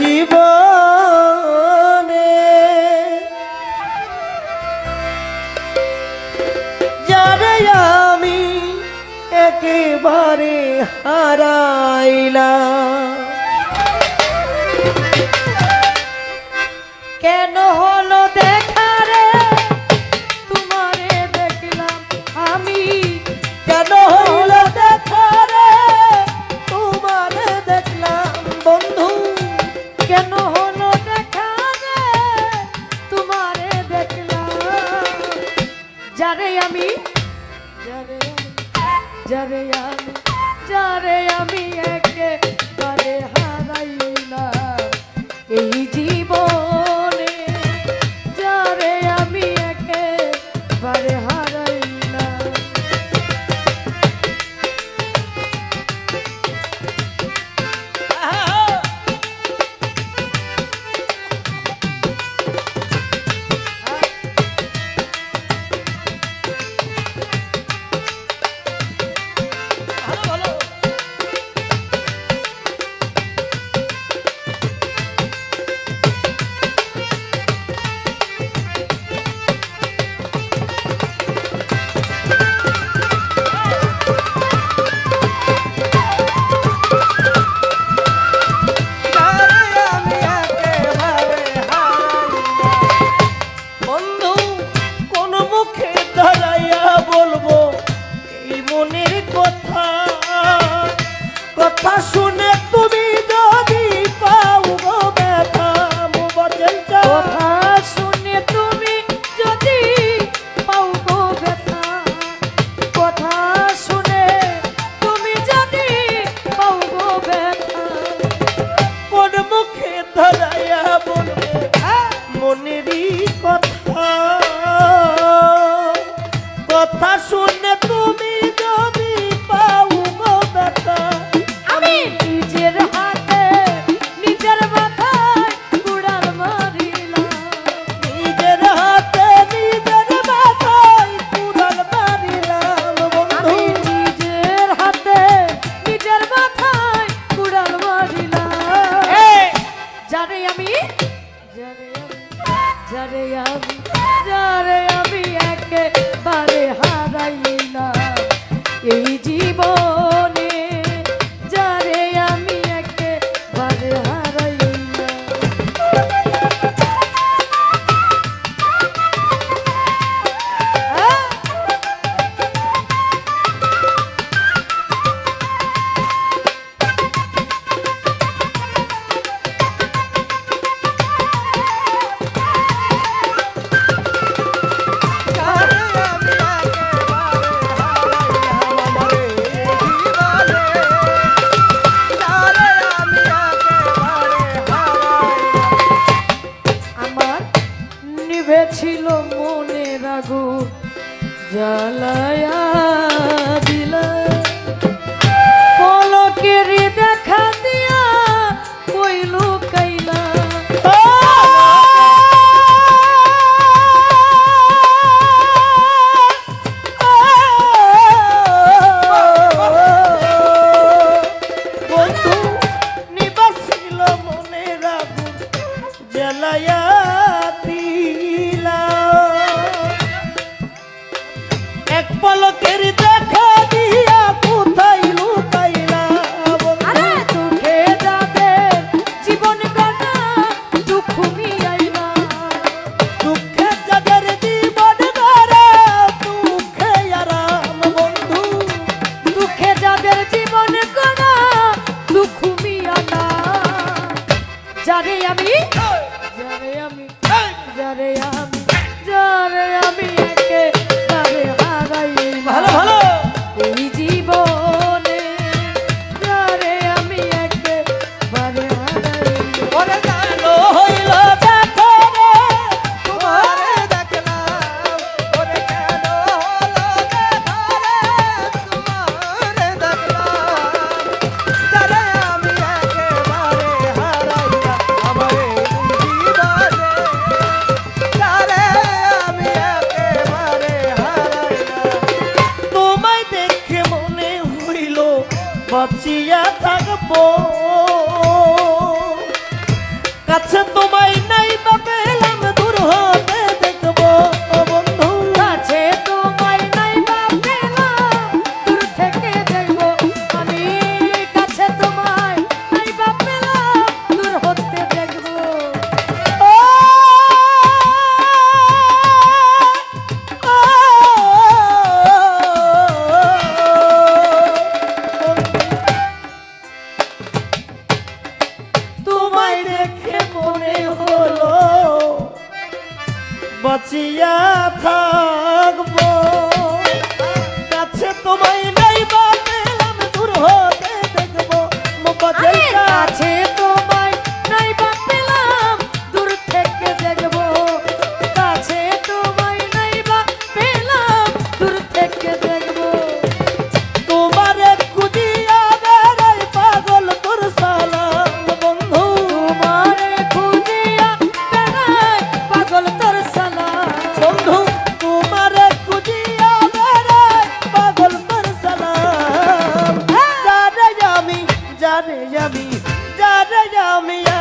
জীবনে। যারে আমি একেবারে হারাইলা কেন হলো যারে আমি যারে আমি একে yeah. বাঁচিয়া থাকব। কাছে তোমায় নাই বা পেলাম দূর হবে বাঁচিয়া থাকব আমি